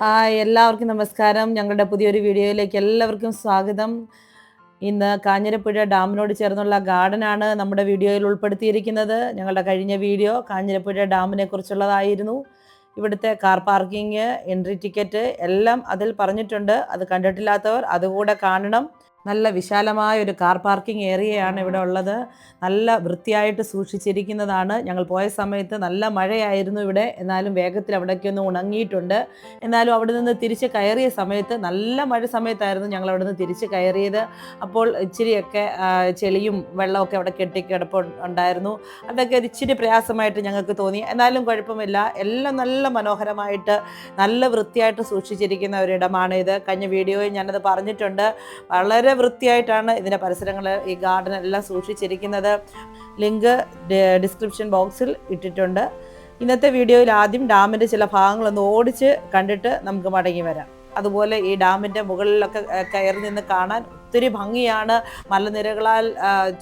Hi എല്ലാവർക്കും നമസ്കാരം. ഞങ്ങളുടെ പുതിയൊരു വീഡിയോയിലേക്ക് എല്ലാവർക്കും സ്വാഗതം. ഇന്ന് കാഞ്ഞിരപ്പുഴ ഡാമിനോട് ചേർന്നുള്ള ഗാർഡനാണ് നമ്മുടെ വീഡിയോയിൽ ഉൾപ്പെടുത്തിയിരിക്കുന്നത്. ഞങ്ങളുടെ കഴിഞ്ഞ വീഡിയോ കാഞ്ഞിരപ്പുഴ ഡാമിനെ കുറിച്ചുള്ളതായിരുന്നു. ഇവിടുത്തെ കാർ പാർക്കിംഗ് എൻട്രി ടിക്കറ്റ് എല്ലാം അതിൽ പറഞ്ഞിട്ടുണ്ട്. അത് കണ്ടിട്ടില്ലാത്തവർ അതുകൂടെ കാണണം. നല്ല വിശാലമായ ഒരു കാർ പാർക്കിംഗ് ഏരിയയാണ് ഇവിടെ ഉള്ളത്. നല്ല വൃത്തിയായിട്ട് സൂക്ഷിച്ചിരിക്കുന്നതാണ്. ഞങ്ങൾ പോയ സമയത്ത് നല്ല മഴയായിരുന്നു ഇവിടെ. എന്നാലും വേഗത്തിൽ അവിടേക്ക് ഒന്ന് ഉണങ്ങിയിട്ടുണ്ട്. എന്നാലും അവിടെ നിന്ന് തിരിച്ച് കയറിയ സമയത്ത് നല്ല മഴ സമയത്തായിരുന്നു ഞങ്ങൾ അവിടെ നിന്ന് തിരിച്ച് കയറിയത്. അപ്പോൾ ഇച്ചിരിയൊക്കെ ചെളിയും വെള്ളമൊക്കെ അവിടെ കെട്ടിക്കിടപ്പ് ഉണ്ടായിരുന്നു. അതൊക്കെ ഇച്ചിരി പ്രയാസമായിട്ട് ഞങ്ങൾക്ക് തോന്നി. എന്നാലും കുഴപ്പമില്ല. എല്ലാം നല്ല മനോഹരമായിട്ട് നല്ല വൃത്തിയായിട്ട് സൂക്ഷിച്ചിരിക്കുന്ന ഒരിടമാണ് ഇത് കഴിഞ്ഞ വീഡിയോയിൽ ഞാനത് പറഞ്ഞിട്ടുണ്ട്. വളരെ വൃത്തിയായിട്ടാണ് ഇതിന്റെ പരിസരങ്ങൾ ഈ ഗാർഡൻ എല്ലാം സൂക്ഷിച്ചിരിക്കുന്നത്. ലിങ്ക് ഡിസ്ക്രിപ്ഷൻ ബോക്സിൽ ഇട്ടിട്ടുണ്ട്. ഇന്നത്തെ വീഡിയോയിൽ ആദ്യം ഡാമിന്റെ ചില ഭാഗങ്ങളൊന്ന് ഓടിച്ച് കണ്ടിട്ട് നമുക്ക് മടങ്ങി വരാം. അതുപോലെ ഈ ഡാമിന്റെ മുകളിലൊക്കെ കയറി നിന്ന് കാണാൻ ഒത്തിരി ഭംഗിയാണ്. മലനിരകളാൽ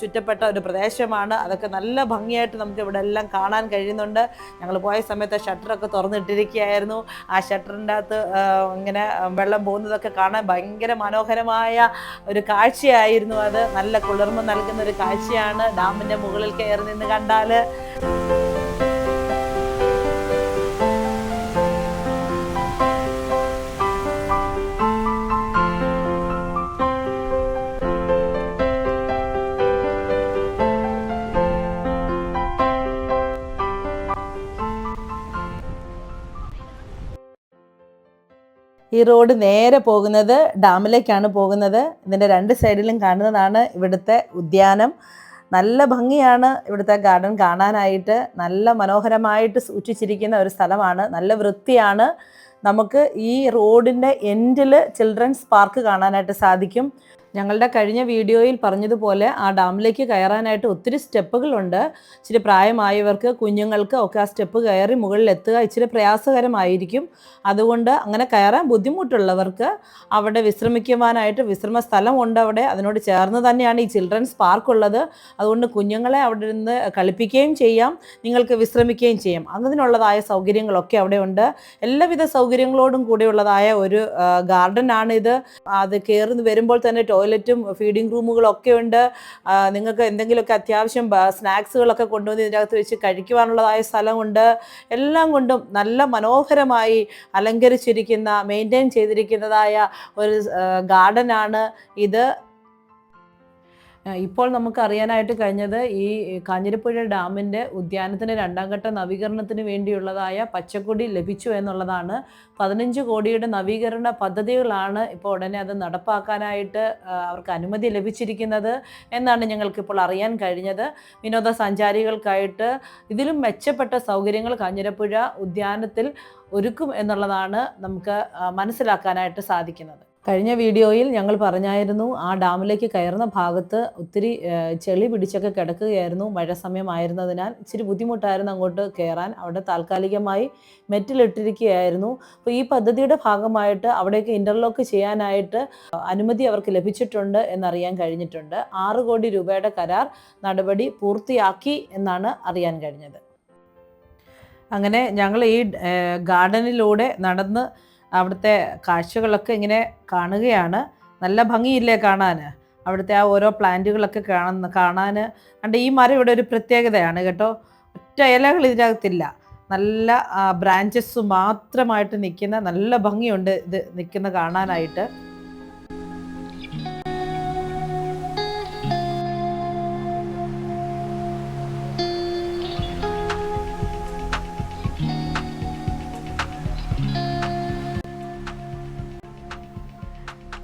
ചുറ്റപ്പെട്ട ഒരു പ്രദേശമാണ്. അതൊക്കെ നല്ല ഭംഗിയായിട്ട് നമുക്ക് ഇവിടെ എല്ലാം കാണാൻ കഴിയുന്നുണ്ട്. ഞങ്ങൾ പോയ സമയത്ത് ഷട്ടറൊക്കെ തുറന്നിട്ടിരിക്കുകയായിരുന്നു. ആ ഷട്ടറിന്റെ അകത്ത് ഇങ്ങനെ വെള്ളം പോകുന്നതൊക്കെ കാണാൻ ഭയങ്കര മനോഹരമായ ഒരു കാഴ്ചയായിരുന്നു അത്. നല്ല കുളിർമ നൽകുന്ന ഒരു കാഴ്ചയാണ്. ഡാമിന്റെ മുകളിൽ കയറി നിന്ന് കണ്ടാൽ ഈ റോഡ് നേരെ പോകുന്നത് ഡാമിലേക്കാണ് പോകുന്നത്. ഇതിന്റെ രണ്ട് സൈഡിലും കാണുന്നതാണ് ഇവിടുത്തെ ഉദ്യാനം. നല്ല ഭംഗിയാണ് ഇവിടുത്തെ ഗാർഡൻ കാണാനായിട്ട്. നല്ല മനോഹരമായിട്ട് സൂക്ഷിച്ചിരിക്കുന്ന ഒരു സ്ഥലമാണ്. നല്ല വൃത്തിയാണ്. നമുക്ക് ഈ റോഡിന്റെ എൻഡിൽ ചിൽഡ്രൻസ് പാർക്ക് കാണാനായിട്ട് സാധിക്കും. ഞങ്ങളുടെ കഴിഞ്ഞ വീഡിയോയിൽ പറഞ്ഞതുപോലെ ആ ഡാമിലേക്ക് കയറാനായിട്ട് ഒത്തിരി സ്റ്റെപ്പുകളുണ്ട്. ഇച്ചിരി പ്രായമായവർക്ക് കുഞ്ഞുങ്ങൾക്ക് ഒക്കെ ആ സ്റ്റെപ്പ് കയറി മുകളിൽ എത്തുക ഇച്ചിരി പ്രയാസകരമായിരിക്കും. അതുകൊണ്ട് അങ്ങനെ കയറാൻ ബുദ്ധിമുട്ടുള്ളവർക്ക് അവിടെ വിശ്രമിക്കുവാനായിട്ട് വിശ്രമ സ്ഥലമുണ്ട് അവിടെ. അതിനോട് ചേർന്ന് തന്നെയാണ് ഈ ചിൽഡ്രൻസ് പാർക്ക് ഉള്ളത്. അതുകൊണ്ട് കുഞ്ഞുങ്ങളെ അവിടെ നിന്ന് കളിപ്പിക്കുകയും ചെയ്യാം നിങ്ങൾക്ക് വിശ്രമിക്കുകയും ചെയ്യാം. അതിനുള്ളതായ സൗകര്യങ്ങളൊക്കെ അവിടെ ഉണ്ട്. എല്ലാവിധ സൗകര്യങ്ങളോടും കൂടിയുള്ളതായ ഒരു ഇത് അത് കയറി വരുമ്പോൾ തന്നെ ടോയ്ലറ്റും ഫീഡിംഗ് റൂമുകളും ഒക്കെ ഉണ്ട് നിങ്ങൾക്ക് എന്തെങ്കിലുമൊക്കെ അത്യാവശ്യം സ്നാക്സുകളൊക്കെ കൊണ്ടുവന്ന് ഇതിനകത്ത് വെച്ച് കഴിക്കുവാനുള്ളതായ സ്ഥലമുണ്ട്. എല്ലാം കൊണ്ടും നല്ല മനോഹരമായി അലങ്കരിച്ചിരിക്കുന്ന മെയിന്റെയിൻ ചെയ്തിരിക്കുന്നതായ ഒരു ഗാർഡനാണ് ഇത്. ഇപ്പോൾ നമുക്ക് അറിയാനായിട്ട് കഴിഞ്ഞത് ഈ കാഞ്ഞിരപ്പുഴ ഡാമിന്റെ ഉദ്യാനത്തിന്റെ രണ്ടാം ഘട്ട നവീകരണത്തിന് വേണ്ടിയുള്ളതായ പച്ചക്കൊടി ലഭിച്ചു എന്നുള്ളതാണ്. പതിനഞ്ച് കോടിയുടെ നവീകരണ പദ്ധതികളാണ് ഇപ്പോൾ ഉടനെ അത് നടപ്പാക്കാനായിട്ട് അവർക്ക് അനുമതി ലഭിച്ചിരിക്കുന്നത് എന്നാണ് ഞങ്ങൾക്കിപ്പോൾ അറിയാൻ കഴിഞ്ഞത്. വിനോദസഞ്ചാരികൾക്കായിട്ട് ഇതിലും മെച്ചപ്പെട്ട സൗകര്യങ്ങൾ കാഞ്ഞിരപ്പുഴ ഉദ്യാനത്തിൽ ഒരുക്കും എന്നുള്ളതാണ് നമുക്ക് മനസ്സിലാക്കാനായിട്ട് സാധിക്കുന്നത്. കഴിഞ്ഞ വീഡിയോയിൽ ഞങ്ങൾ പറഞ്ഞായിരുന്നു ആ ഡാമിലേക്ക് കയറുന്ന ഭാഗത്ത് ഒത്തിരി ചെളി പിടിച്ചൊക്കെ കിടക്കുകയായിരുന്നു മഴ സമയമായിരുന്നതിനാൽ ഇച്ചിരി ബുദ്ധിമുട്ടായിരുന്നു അങ്ങോട്ട് കയറാൻ. അവിടെ താൽക്കാലികമായി മെറ്റിലിട്ടിരിക്കുകയായിരുന്നു. അപ്പോൾ ഈ പദ്ധതിയുടെ ഭാഗമായിട്ട് അവിടേക്ക് ഇന്റർലോക്ക് ചെയ്യാനായിട്ട് അനുമതി അവർക്ക് ലഭിച്ചിട്ടുണ്ട് എന്നറിയാൻ കഴിഞ്ഞിട്ടുണ്ട്. ആറ് കോടി രൂപയുടെ കരാർ നടപടി പൂർത്തിയാക്കി എന്നാണ് അറിയാൻ കഴിഞ്ഞത്. അങ്ങനെ ഞങ്ങൾ ഈ ഗാർഡനിലൂടെ നടന്ന് അവിടുത്തെ കാഴ്ചകളൊക്കെ ഇങ്ങനെ കാണുകയാണ്. നല്ല ഭംഗിയില്ലേ കാണാൻ അവിടുത്തെ ആ ഓരോ പ്ലാന്റുകളൊക്കെ കാണുന്ന കാണാൻ കണ്ട് ഈ മരം ഇവിടെ ഒരു പ്രത്യേകതയാണ് കേട്ടോ. ഒറ്റ ഇലകൾ ഇതിനകത്തില്ല. നല്ല ബ്രാഞ്ചസ് മാത്രമായിട്ട് നിൽക്കുന്ന നല്ല ഭംഗിയുണ്ട് ഇത് നിൽക്കുന്ന കാണാനായിട്ട്.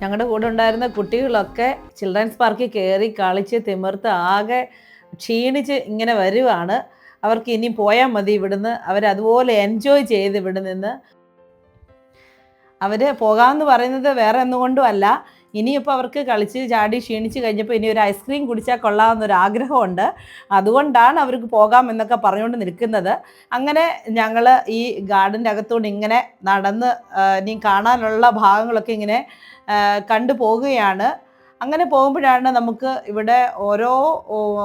ഞങ്ങളുടെ കൂടെ ഉണ്ടായിരുന്ന കുട്ടികളൊക്കെ ചിൽഡ്രൻസ് പാർക്കിൽ കയറി കളിച്ച് തിമിർത്ത് ആകെ ക്ഷീണിച്ച് ഇങ്ങനെ വരുവാണ്. അവർക്ക് ഇനി പോയാൽ മതി ഇവിടുന്ന്. അവരതുപോലെ എൻജോയ് ചെയ്ത് ഇവിടെ നിന്ന്. അവർ പോകാമെന്ന് പറയുന്നത് വേറെ എന്തുകൊണ്ടും അല്ല. ഇനിയിപ്പോൾ അവർക്ക് കളിച്ച് ചാടി ക്ഷീണിച്ച് കഴിഞ്ഞപ്പോൾ ഇനി ഒരു ഐസ്ക്രീം കുടിച്ചാൽ കൊള്ളാമെന്നൊരു ആഗ്രഹമുണ്ട്. അതുകൊണ്ടാണ് അവർക്ക് പോകാം എന്നൊക്കെ പറഞ്ഞുകൊണ്ട് നിൽക്കുന്നത്. അങ്ങനെ ഞങ്ങൾ ഈ ഗാർഡന്റെ അകത്തുകൊണ്ട് ഇങ്ങനെ നടന്ന് ഇനി കാണാനുള്ള ഭാഗങ്ങളൊക്കെ ഇങ്ങനെ കണ്ടു പോകുകയാണ് അങ്ങനെ പോകുമ്പോഴാണ് നമുക്ക് ഇവിടെ ഓരോ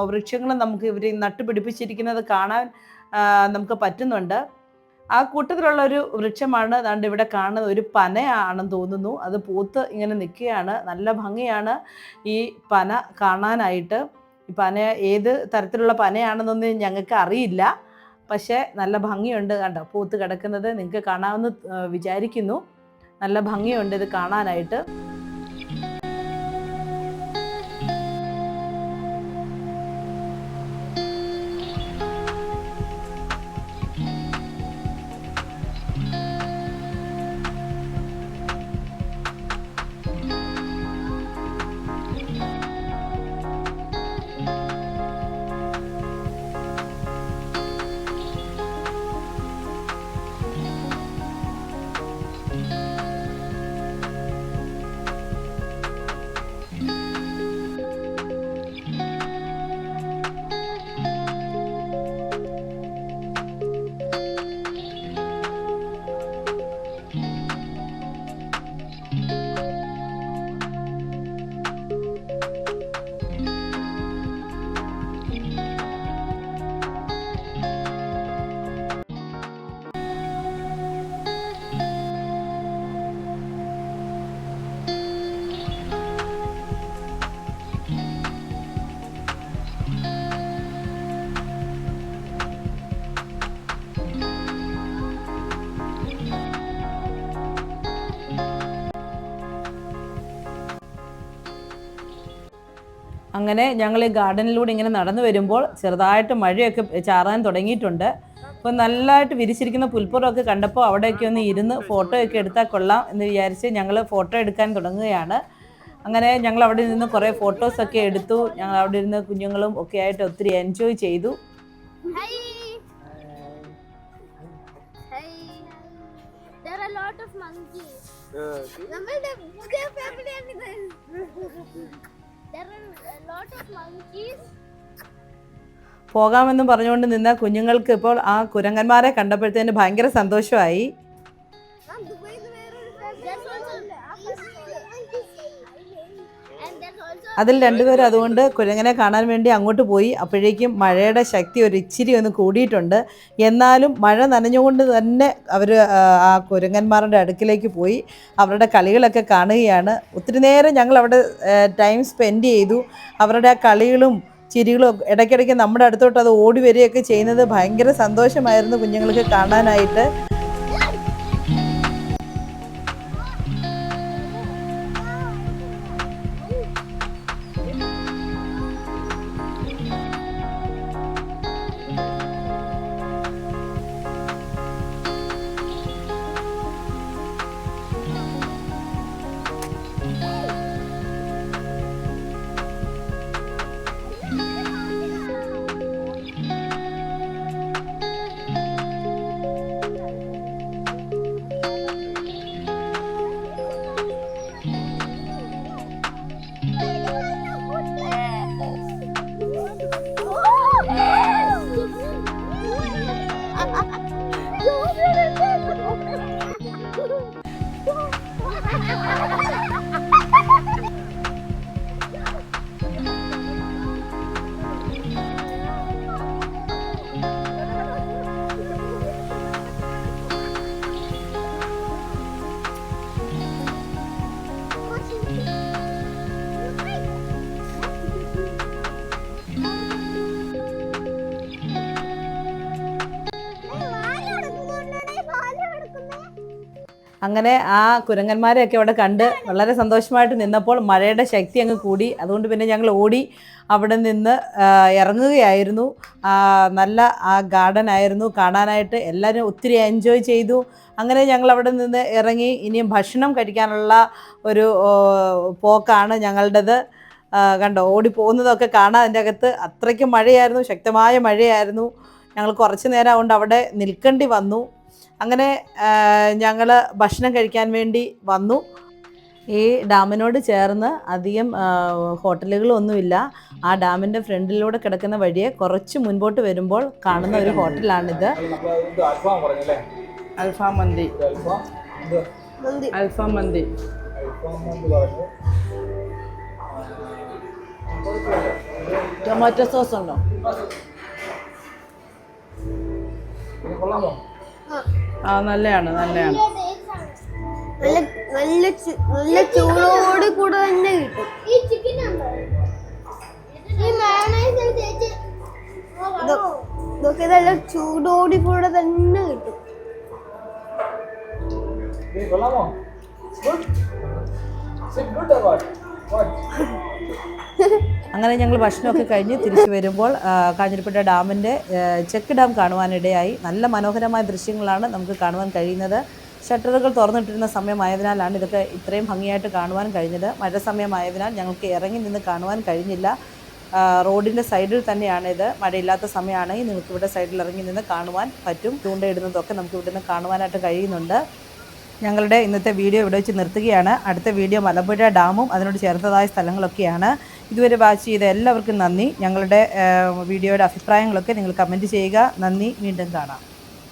വൃക്ഷങ്ങളും നമുക്ക് ഇവർ നട്ടുപിടിപ്പിച്ചിരിക്കുന്നത് കാണാൻ നമുക്ക് പറ്റുന്നുണ്ട്. ആ കൂട്ടത്തിലുള്ള ഒരു വൃക്ഷമാണ് ദാണ്ട് ഇവിടെ കാണുന്നത്. ഒരു പനയാണെന്ന് തോന്നുന്നു. അത് പൂത്ത് ഇങ്ങനെ നിൽക്കുകയാണ്. നല്ല ഭംഗിയാണ് ഈ പന കാണാനായിട്ട്. ഈ പന ഏത് തരത്തിലുള്ള പനയാണെന്നൊന്നും ഞങ്ങൾക്ക് അറിയില്ല. പക്ഷേ നല്ല ഭംഗിയുണ്ട് കണ്ടോ? പൂത്ത് കിടക്കുന്നത് നിങ്ങൾക്ക് കാണാമെന്ന് വിചാരിക്കുന്നു. നല്ല ഭംഗിയുണ്ട് ഇത് കാണാനായിട്ട്. അങ്ങനെ ഞങ്ങൾ ഈ ഗാർഡനിലൂടെ ഇങ്ങനെ നടന്നു വരുമ്പോൾ ചെറുതായിട്ട് മഴയൊക്കെ ചാറാൻ തുടങ്ങിയിട്ടുണ്ട്. അപ്പോൾ നല്ലതായിട്ട് വിരിച്ചിരിക്കുന്ന പുൽപ്പുറമൊക്കെ കണ്ടപ്പോൾ അവിടെയൊക്കെ ഒന്ന് ഇരുന്ന് ഫോട്ടോയൊക്കെ എടുത്താൽ കൊള്ളാം എന്ന് വിചാരിച്ച് ഞങ്ങൾ ഫോട്ടോ എടുക്കാൻ തുടങ്ങുകയാണ്. അങ്ങനെ ഞങ്ങൾ അവിടെ നിന്ന് കുറേ ഫോട്ടോസൊക്കെ എടുത്തു. ഞങ്ങൾ അവിടെ ഇരുന്ന് കുഞ്ഞുങ്ങളും ഒക്കെ ആയിട്ട് ഒത്തിരി എൻജോയ് ചെയ്തു. There are a lot of monkeys. പോകാമെന്നും പറഞ്ഞുകൊണ്ട് നിന്ന കുഞ്ഞുങ്ങൾക്ക് ഇപ്പോൾ ആ കുരങ്ങന്മാരെ കണ്ടപ്പോഴത്തേന് ഭയങ്കര സന്തോഷമായി. അതിൽ രണ്ടുപേരും അതുകൊണ്ട് കുരങ്ങനെ കാണാൻ വേണ്ടി അങ്ങോട്ട് പോയി. അപ്പോഴേക്കും മഴയുടെ ശക്തി ഒരു ഇച്ചിരി ഒന്ന് കൂടിയിട്ടുണ്ട്. എന്നാലും മഴ നനഞ്ഞുകൊണ്ട് തന്നെ അവർ ആ കുരങ്ങന്മാരുടെ അടുക്കിലേക്ക് പോയി. അവരുടെ കളികളൊക്കെ കാണുകയാണ്. ഒത്തിരി നേരം ഞങ്ങൾ അവിടെ ടൈം സ്പെൻഡ് ചെയ്തു. അവരുടെ ആ കളികളും ചിരികളും ഇടയ്ക്കിടയ്ക്ക് നമ്മുടെ അടുത്തോട്ട് അത് ഓടി വരികയൊക്കെ ചെയ്യുന്നത് ഭയങ്കര സന്തോഷമായിരുന്നു കുഞ്ഞുങ്ങൾക്ക് കാണാനായിട്ട്. അങ്ങനെ ആ കുരങ്ങന്മാരെയൊക്കെ അവിടെ കണ്ട് വളരെ സന്തോഷമായിട്ട് നിന്നപ്പോൾ മഴയുടെ ശക്തി അങ്ങ് കൂടി. അതുകൊണ്ട് പിന്നെ ഞങ്ങൾ ഓടി അവിടെ നിന്ന് ഇറങ്ങുകയായിരുന്നു. നല്ല ആ ഗാർഡൻ ആയിരുന്നു. കാണാനായിട്ട് എല്ലാവരും ഒത്തിരി എൻജോയ് ചെയ്തു. അങ്ങനെ ഞങ്ങൾ അവിടെ നിന്ന് ഇറങ്ങി. ഇനിയും ഭക്ഷണം കഴിക്കാനുള്ള ഒരു പോക്കാണ് ഞങ്ങളുടേത്. കണ്ടോ ഓടി പോകുന്നതൊക്കെ കാണാൻ അതിന്റെ അകത്ത്. അത്രയ്ക്കും മഴയായിരുന്നു ശക്തമായ മഴയായിരുന്നു. ഞങ്ങൾ കുറച്ച് നേരം കൊണ്ട് അവിടെ നിൽക്കേണ്ടി വന്നു. അങ്ങനെ ഞങ്ങൾ ഭക്ഷണം കഴിക്കാൻ വേണ്ടി വന്നു. ഈ ഡാമിനോട് ചേർന്ന് അധികം ഹോട്ടലുകളൊന്നുമില്ല. ആ ഡാമിന്റെ ഫ്രണ്ടിലൂടെ കിടക്കുന്ന വഴിയെ കുറച്ച് മുൻപോട്ട് വരുമ്പോൾ കാണുന്ന ഒരു ഹോട്ടലാണിത്. അൽഫാം പറഞ്ഞല്ലേ അൽഫാം മന്തി. അൽഫാം ഇത് അൽഫാം മന്തി. അൽഫാം ടൊമാറ്റോ സോസ് ഉണ്ടോ കൊള്ളാമോ ആ നല്ലതാണ് നല്ലതാണ് നല്ല നല്ല നല്ല ചൂടോട് കൂടെ തന്നെ കിട്ടും. ഈ ചിക്കൻ ഈ മയോണൈസ് ചേച്ചി ഇതൊക്കെ നല്ല ചൂടോടി കൂടെ തന്നെ കിട്ടും. കൊള്ളാമോ? ഗുഡ് ഗുഡ് വാട്ട് വാട്ട് അങ്ങനെ ഞങ്ങൾ ഭക്ഷണമൊക്കെ കഴിഞ്ഞ് തിരിച്ചു വരുമ്പോൾ കാഞ്ഞിരപ്പുഴ ഡാമിന്റെ ചെക്ക് ഡാം കാണുവാനിടയായി. നല്ല മനോഹരമായ ദൃശ്യങ്ങളാണ് നമുക്ക് കാണുവാൻ കഴിയുന്നത്. ഷട്ടറുകൾ തുറന്നിട്ടിരുന്ന സമയമായതിനാലാണ് ഇതൊക്കെ ഇത്രയും ഭംഗിയായിട്ട് കാണുവാൻ കഴിഞ്ഞത്. മഴ സമയമായതിനാൽ ഞങ്ങൾക്ക് ഇറങ്ങി നിന്ന് കാണുവാൻ കഴിഞ്ഞില്ല. റോഡിന്റെ സൈഡിൽ തന്നെയാണ് ഇത് മഴയില്ലാത്ത സമയമാണെങ്കിൽ നിങ്ങൾക്ക് ഇവിടെ സൈഡിൽ ഇറങ്ങി നിന്ന് കാണുവാൻ പറ്റും. ചൂണ്ടയിടുന്നതൊക്കെ നമുക്ക് ഇവിടെ നിന്ന് കാണുവാനായിട്ട് കഴിയുന്നുണ്ട്. ഞങ്ങളുടെ ഇന്നത്തെ വീഡിയോ ഇവിടെ വെച്ച് നിർത്തുകയാണ്. അടുത്ത വീഡിയോ മലമ്പുഴ ഡാമും അതിനോട് ചേർത്തതായ സ്ഥലങ്ങളൊക്കെയാണ്. ഇതുവരെ വാച്ച് ചെയ്ത എല്ലാവർക്കും നന്ദി. ഞങ്ങളുടെ വീഡിയോയുടെ അഭിപ്രായങ്ങളൊക്കെ നിങ്ങൾ കമന്റ് ചെയ്യുക. നന്ദി. വീണ്ടും കാണാം.